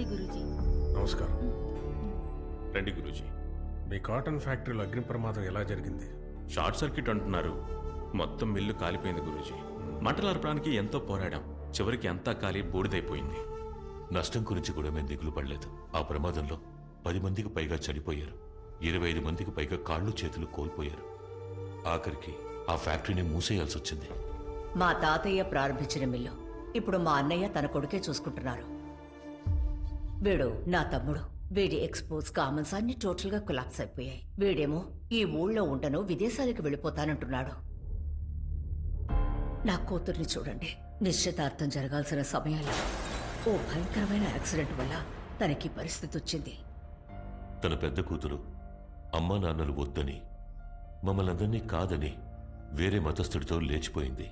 నమస్తే గురూజీ. నమస్కారం. రండి గురూజీ. మీ కాటన్ ఫ్యాక్టరీలో అగ్ని ప్రమాదం ఎలా జరిగింది? షార్ట్ సర్క్యూట్ అంటున్నారు. మొత్తం మిల్లు కాలిపోయింది గురూజీ. మంటలు ఆర్పడానికి ఎంతో పోరాడాం. చివరికి అంతా కాలి బూడిదైపోయింది. నష్టం గురించి కూడా మేము దిగులు పడలేదు. ఆ ప్రమాదంలో పది మందికి పైగా చనిపోయారు. ఇరవై ఐదు మందికి పైగా కాళ్ళు చేతులు కోల్పోయారు. ఆఖరికి ఆ ఫ్యాక్టరీని మూసేయాల్సి వచ్చింది. మా తాతయ్య ప్రారంభించిన మిల్లు. ఇప్పుడు మా అన్నయ్య తన కొడుకే చూసుకుంటున్నారు. వీడు నా తమ్ముడు. వీడి ఎక్స్పోజ్ కామన్స్ అన్ని టోటల్గా కొలాప్స్ అయిపోయాయి. వీడేమో ఈ ఊళ్ళో ఉండను విదేశాలకు వెళ్ళిపోతానంటున్నాడు. నా కూతుర్ని చూడండి. నిశ్చితార్థం జరగాల్సిన సమయంలో. ఓ భయంకరమైన యాక్సిడెంట్ వల్ల తనకి పరిస్థితి వచ్చింది. తన పెద్ద కూతురు అమ్మా నాన్నలు వద్దని మమ్మల్ని అందరినీ కాదని వేరే మతస్థుడితో లేచిపోయింది.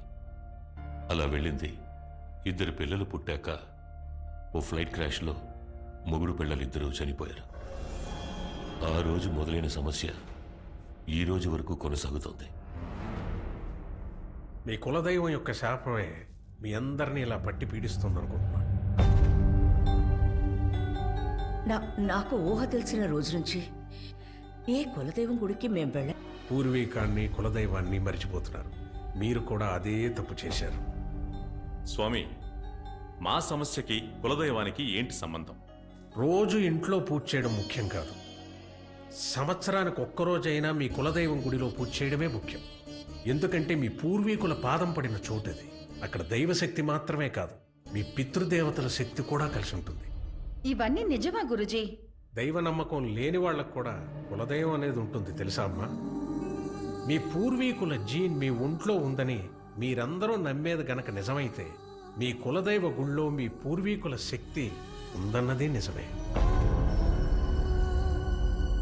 అలా వెళ్ళింది. ఇద్దరు పిల్లలు పుట్టాక ఓ ఫ్లైట్ క్రాష్లో మొగుడు పిల్లలిద్దరూ చనిపోయారు. ఆ రోజు మొదలైన సమస్య ఈ రోజు వరకు కొనసాగుతోంది. మీ కులదైవం యొక్క శాపమే మీ అందరినీ ఇలా పట్టి పీడిస్తుంది అనుకుంటున్నాను నా నాకు ఊహ తెలిసిన రోజు నుంచి ఏ కులదైవం గుడికి మేం వెళ్ళ పూర్వీకాన్ని కులదైవాన్ని మర్చిపోతున్నారు. మీరు కూడా అదే తప్పు చేశారు. స్వామి మా సమస్యకి కులదైవానికి ఏంటి సంబంధం? రోజు ఇంట్లో పూజ చేయడం ముఖ్యం కాదు. సంవత్సరానికి ఒక్కరోజైనా మీ కులదైవం గుడిలో పూజ చేయడమే ముఖ్యం. ఎందుకంటే మీ పూర్వీకుల పాదం పడిన చోటది. అక్కడ దైవశక్తి మాత్రమే కాదు మీ పితృదేవతల శక్తి కూడా కలిసి ఉంటుంది. ఇవన్నీ నిజమా గురూజీ? దైవ నమ్మకం లేని వాళ్ళకు కూడా కులదైవం అనేది ఉంటుంది తెలుసా అమ్మా? మీ పూర్వీకుల జీన్ మీ ఒంట్లో ఉందని మీరందరూ నమ్మేది గనక నిజమైతే మీ కులదైవ గుళ్ళో మీ పూర్వీకుల శక్తి ఉందన్నది నిజమే.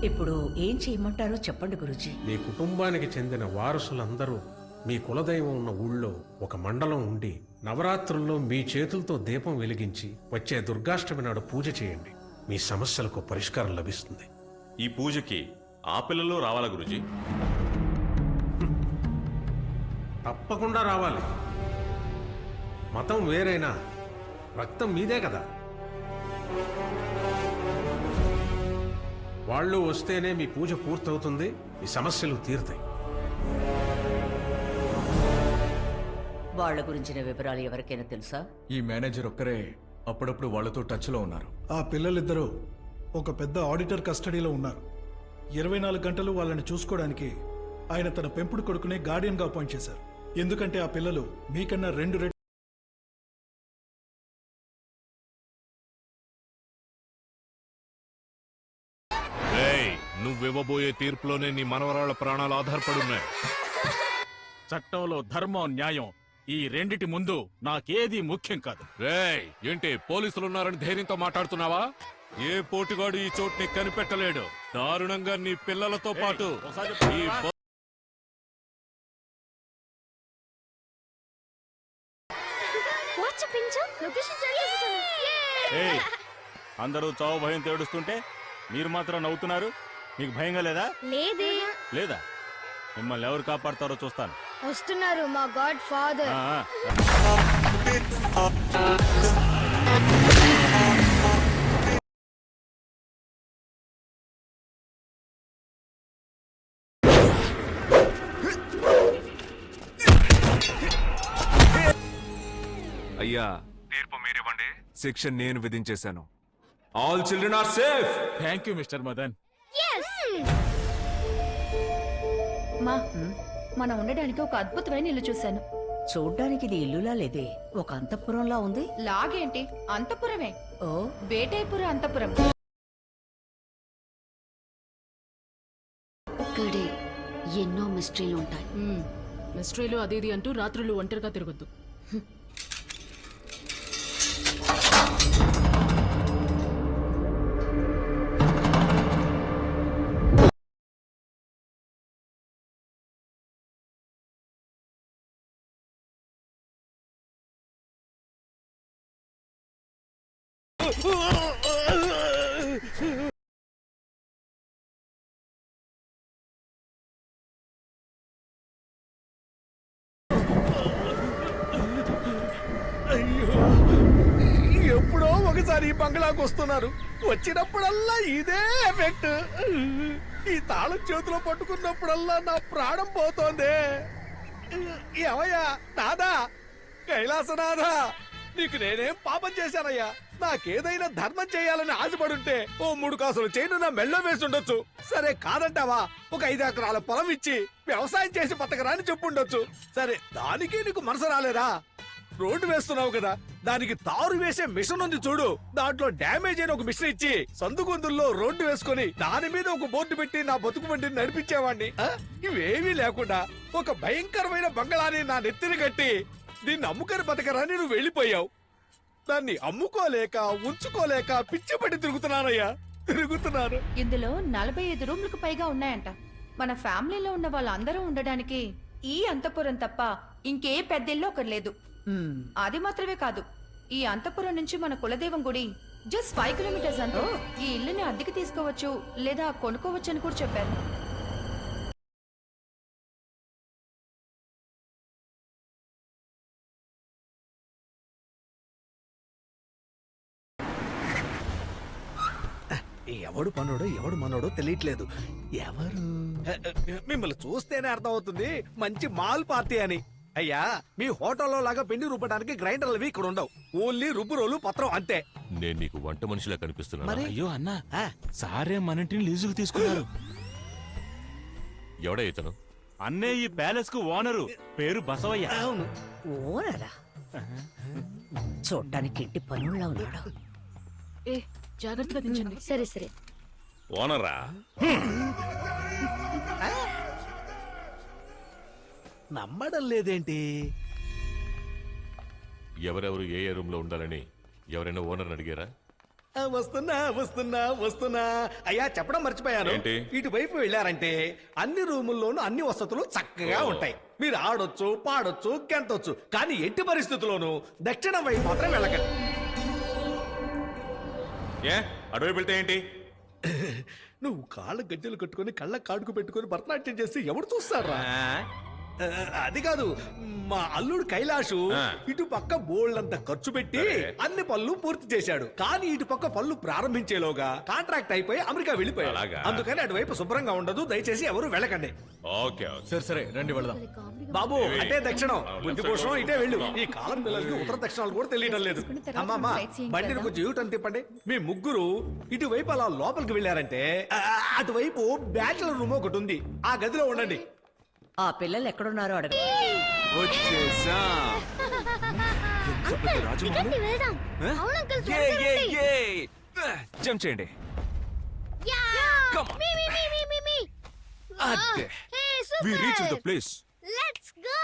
ఇప్పుడు ఏం చేయమంటారో చెప్పండి గురుజీ. మీ కుటుంబానికి చెందిన వారసులందరూ మీ కులదైవం ఉన్న ఊళ్ళో ఒక మండలం ఉండి నవరాత్రుల్లో మీ చేతులతో దీపం వెలిగించి వచ్చే దుర్గాష్టమి నాడు పూజ చేయండి. మీ సమస్యలకు పరిష్కారం లభిస్తుంది. ఈ పూజకి ఆ పిల్లలు రావాలా గురూజీ? తప్పకుండా రావాలి. మతం వేరైనా రక్తం మీదే కదా. వాళ్ళు వస్తేనే మీ పూజ పూర్తవుతుంది మీ సమస్యలు తీరుతాయి. వాళ్ళ గురించిన వివరాలు ఎవరికైనా తెలుసా? ఈ మేనేజర్ ఒక్కరే అప్పుడప్పుడు వాళ్ళతో టచ్లో ఉన్నారు. ఆ పిల్లలిద్దరూ ఒక పెద్ద ఆడిటర్ కస్టడీలో ఉన్నారు. ఇరవై నాలుగు గంటలు వాళ్ళని చూసుకోవడానికి ఆయన తన పెంపుడు కొడుకునే గార్డియన్గా అపాయింట్ చేశారు. ఎందుకంటే ఆ పిల్లలు మీకన్నా రెండు రెట్లు తీర్పులోనే నీ మనవరాళ్ళ ప్రాణాలు ఆధారపడున్నాయి. చట్టంలో ధర్మం న్యాయం ఈ రెండిటి ముందు నాకేది ముఖ్యం కాదు. రేయ్ ఏంటి పోలీసులున్నారని ధైర్యంతో మాట్లాడుతున్నావా? ఏ పోటుగాడు ఈ చోటుని కనిపెట్టలేడు. దారుణంగా నీ పిల్లలతో పాటు ఈ బ- ఏయ్ అందరూ చావు భయం తేడుస్తుంటే మీరు మాత్రం నవ్వుతున్నారు. మీకు భయంగా లేదా? లేదే. లేదా? మిమ్మల్ని ఎవరు కాపాడతారో చూస్తాను. వస్తున్నారు మా గాడ్ ఫాదర్. ఆ, ఆ. అయ్యా తీర్పు మీరివ్వండి. శిక్ష నేను విధించేశాను. All children are safe thank you mister Madan మా మనం ఉండడానికి ఒక అద్భుతమైన ఇల్లు చూశాను. చూడ్డానికి ఇది ఇల్లులా లేదే? ఒక అంతఃపురంలా ఉంది? లాగేంటి? అంతపురమే. ఓ. వేటైపుర అంతపురం. ఇక్కడే ఎన్నో మిస్టరీలు ఉంటాయి. మిస్టరీలు అది ఇది అంటూ రాత్రులు ఒంటరిగా తిరగొద్దు. గారు ఈ బంగ్లాకు వస్తున్నారు. వచ్చినప్పుడల్లా ఇదే ఎఫెక్ట్ ఈ తాళం చేతిలో పట్టుకున్నప్పుడల్లా నా ప్రాణం పోతోంది. ఏమయ్యా నాదా? కైలాసనాథా నీకు నేనేం పాపం చేశానయ్యా? నాకేదైనా ధర్మం చేయాలని ఆశపడుంటే ఓ మూడు కాసులు చేయను నా మెళ్ళో వేసి ఉండొచ్చు. సరే కాదంటావా? ఒక ఐదు ఎకరాల పొలం ఇచ్చి వ్యవసాయం చేసి బతకరా అని చెప్పుండొచ్చు సరే దానికి నీకు మనసు రాలేదా? రోడ్డు వేస్తున్నావు కదా దానికి తారు వేసే మిషన్ ఉంది చూడు. దాంట్లో డ్యామేజ్ అయిన ఒక మిషన్ ఇచ్చి సందుగొందుల్లో రోడ్డు వేసుకొని దాని మీద ఒక బోర్డు పెట్టి నా బతుకు బండిని నడిపించేవాడిని. ఇవేమీ లేకుండా ఒక భయంకరమైన బంగళాన్ని నా నెత్తిని కట్టి దీన్ని అమ్ముకొని బతకరాని నువ్వు వెళ్ళిపోయావు. దాన్ని అమ్ముకోలేక ఉంచుకోలేక పిచ్చిపడి తిరుగుతున్నానయ్యా. తిరుగుతున్నాను. ఇందులో నలభై ఐదు రూమ్లకు పైగా ఉన్నాయంట. మన ఫ్యామిలీలో ఉన్న వాళ్ళందరూ ఉండడానికి ఈ అంతపురం తప్ప ఇంకే పెద్దిల్లు ఒకటి లేదు. అది మాత్రమే కాదు ఈ అంతపురం నుంచి మన కులదైవం గుడి జస్ట్ ఫైవ్ కిలోమీటర్స్ అంతే. ఈ ఇల్లుని అద్దెకి తీసుకోవచ్చు లేదా కొనుక్కోవచ్చు అని కూడా చెప్పారు. ఎవడు పనుడో ఎవడు మనోడో తెలియట్లేదు. ఎవరు? మిమ్మల్ని చూస్తేనే అర్థమవుతుంది. మంచి మాల్ పార్టీ అని. అయ్యా మీ హోటల్లో లాగా పిండి రుబ్బడానికి గ్రైండర్లు అవి ఇక్కడ ఉండవు. ఓన్లీ రుబ్బు రోలు పత్రం అంతే. నేను నీకు వంట మనిషిలా కనిపిస్తున్నా మరి? అయ్యో అన్న. సారే మన ఇంటిని లీజుకు తీసుకున్నారు. ఎవడా ఇతను? అన్నే ఈ ప్యాలెస్కు ఓనరు. పేరు బసవయ్య. అవును. ఓనరా? చూడ్డానికి ఇంటి పనుల్లో ఉన్నాడు. ఏ జాగ్రత్తగా దించండి సరే సరే. ఓనరా? నమ్మడం లేదేంటి? ఎవరెవరు ఏ ఏ రూమ్లో ఉండాలని ఎవరైనా ఓనర్ అడిగారా? ఆ, వస్తున్నా వస్తున్నా వస్తున్నా. అయ్యా చెప్పడం మర్చిపోయాను. ఏంటి? ఇటువైపు వెళ్ళారంటే అన్ని రూముల్లోనూ అన్ని వసతులు చక్కగా ఓ. ఉంటాయి. మీరు ఆడొచ్చు పాడొచ్చు గెంతొచ్చు కానీ ఎట్టి పరిస్థితుల్లోనూ దక్షిణం వైపు మాత్రం వెళ్ళకండి ఏ? అడవి వెళ్తే ఏంటి? నువ్వు కాళ్ళ గజ్జలు కట్టుకొని కళ్ళ కాడుకు పెట్టుకొని భరతనాట్యం చేస్తే ఎవడు చూస్తారా అది కాదు. మా అల్లుడు కైలాషు. ఇటు పక్క బోల్డంత ఖర్చు పెట్టి. అన్ని పనులు పూర్తి చేశాడు. కానీ ఇటు పక్క పనులు ప్రారంభించేలోగా కాంట్రాక్ట్ అయిపోయి అమెరికా వెళ్ళిపోయాడు? అందుకని అటువైపు శుభ్రంగా ఉండదు దయచేసి ఎవరు వెళ్ళకండి. Okay okay. సరే సరే రండి వెళదాం. బాబు? అంటే దక్షిణం. బుద్ధి కోసం ఇటే వెళ్ళు. ఈ కాలం పిల్లలకి ఉత్తర దక్షిణాలు కూడా తెలియడం లేదు. అమ్మమ్మ బండిని? కొంచెం యూటర్న్ తిప్పండి. మీ ముగ్గురు ఇటువైపు అలా లోపలికి వెళ్ళారంటే అటువైపు బ్యాచులర్ రూమ్ ఒకటి ఉంది. ఆ గదిలో ఉండండి. ఆ పిల్లలు ఎక్కడున్నారో అడగ. వచ్చేసా. వెళ్దాం? అవును అంకుల్. జంప్ చేయండి. Come on. మీ మీ మీ మీ మీ మీ. అదే. Hey we reach the super place let's go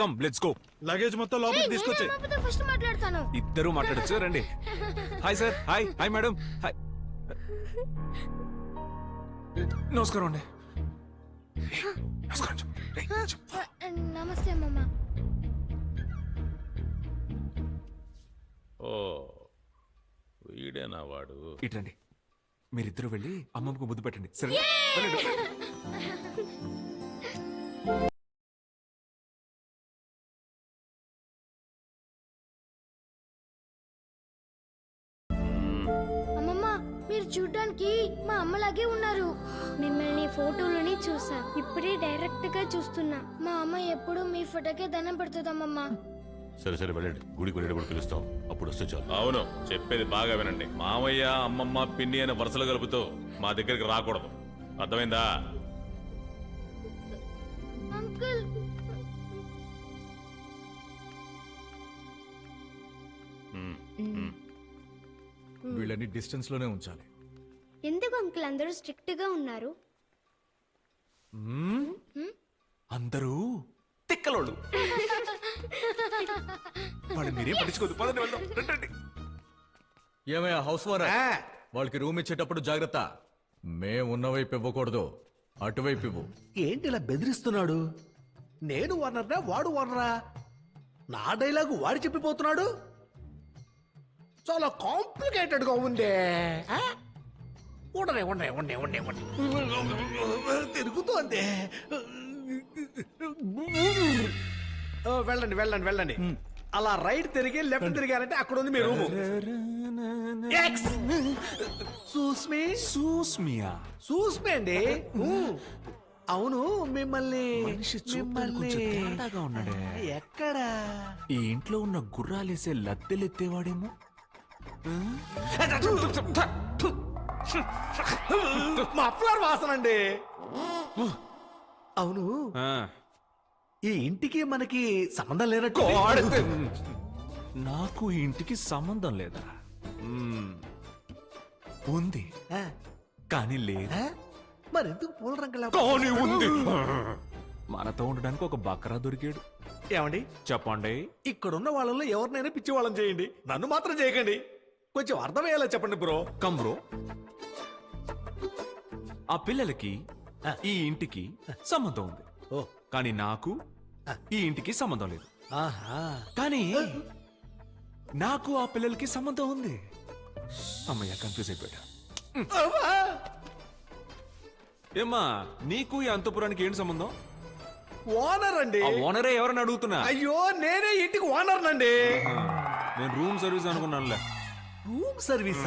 come let's go luggage మొత్తం లోపలికి తీసుకొచ్చి పాపతో ఫస్ట్ మాట్లాడతాను. ఇద్దరు మాట్లాడచ్చు రండి. Hi sir hi hi madam hi నమస్కారం అండి. నమస్కారం చెప్పు. నమస్తే అమ్మమ్మ. ఓ వీడేనా వాడు? ఇటండి మీరిద్దరు వెళ్ళి అమ్మమ్మకు ముద్దు పెట్టండి. సరే చూడడానికి మా అమ్మలాగే ఉన్నారు. మిమ్మల్ని ఫోటోలోని చూసా ఇప్పుడే డైరెక్ట్గా చూస్తున్నా. మా అమ్మ ఎప్పుడు మీ ఫోటోకే దండం పెడుతుందమ్మమ్మ. సరే సరే వెళ్ళండి. గుడికి వెళ్ళేటప్పుడు పిలుస్తాం. అప్పుడు వస్తే చాలు. అవును చెప్పేది బాగా వినండి. మామయ్య అమ్మమ్మ పిన్ని అనే వరుసలు కలుపుతూ మా దగ్గరికి రాకూడదు. అర్థమైందా? అంకుల్. వీళ్ళని డిస్టెన్స్లోనే ఉంచాలి. అంకుల్ అందరూ స్ట్రిక్ట్గా ఉన్నారు. అందరూ తిక్కలోళ్ళు. వాళ్ళు మీరేం పట్టించుకోదు పదండి వెళ్దాం. రండి, ఏమయ్యా హౌస్ వారా? వాళ్ళకి రూమ్ ఇచ్చేటప్పుడు జాగ్రత్త. మేము ఉన్న వైపు ఇవ్వకూడదు. అటువైపు ఇవ్వు. ఏంటి ఇలా బెదిరిస్తున్నాడు? నేను వనరా వాడు వనరా నా డైలాగు వాడు చెప్పిపోతున్నాడు? చాలా కాంప్లికేటెడ్గా ఉందే ఆ? ఉండనే ఉండే ఉండే తిరుగుతోంది ఆ, వెళ్ళండి వెళ్ళండి వెళ్ళండి అలా రైట్ తిరిగి లెఫ్ట్ తిరిగారంటే అక్కడ ఉంది మీ రూము ఎక్స్ సూస్మి సూస్మియా సూస్మి అండి. అవును మిమ్మల్ని ఉన్నాడే. ఎక్కడ ఈ ఇంట్లో ఉన్న గుర్రాలేసే లద్దెలెత్తేవాడేమో మఫ్లర్ వాసన అండి. అవును. ఆ, ఈ ఇంటికి మనకి సంబంధం లేనట్టు. నాకు ఈ ఇంటికి సంబంధం లేదా. ఉంది. ఆ, కానీ లేదు. ఆ? మరి ఎందుకు పూల రంగులా? కానీ ఉంది. మనతో ఉండడానికి ఒక బకరా దొరికాడు. ఏమండి? చెప్పండి. ఇక్కడ ఉన్న వాళ్ళలో ఎవరినైనా పిచ్చి వాళ్ళని చేయండి. నన్ను మాత్రం చేయకండి. కొంచెం అర్థమయ్యేలా చెప్పండి బ్రో. కమ్రో ఆ పిల్లలకి ఈ ఇంటికి సంబంధం ఉంది. ఓ. కానీ నాకు ఈ ఇంటికి సంబంధం లేదు. ఆహా. కానీ నాకు ఆ పిల్లలకి సంబంధం ఉంది. అమ్మయ్య కన్ఫ్యూజ్ అయిపోయా. ఏమ్మా నీకు ఈ అంతపురానికి ఏంటి సంబంధం? ఓనర్ అండి. ఆ ఓనరే ఎవరని అడుగుతున్నా? అయ్యో నేనే ఇంటికి ఓనర్ నండి. నేను రూమ్ సర్వీస్ అనుకున్నానులే. Room service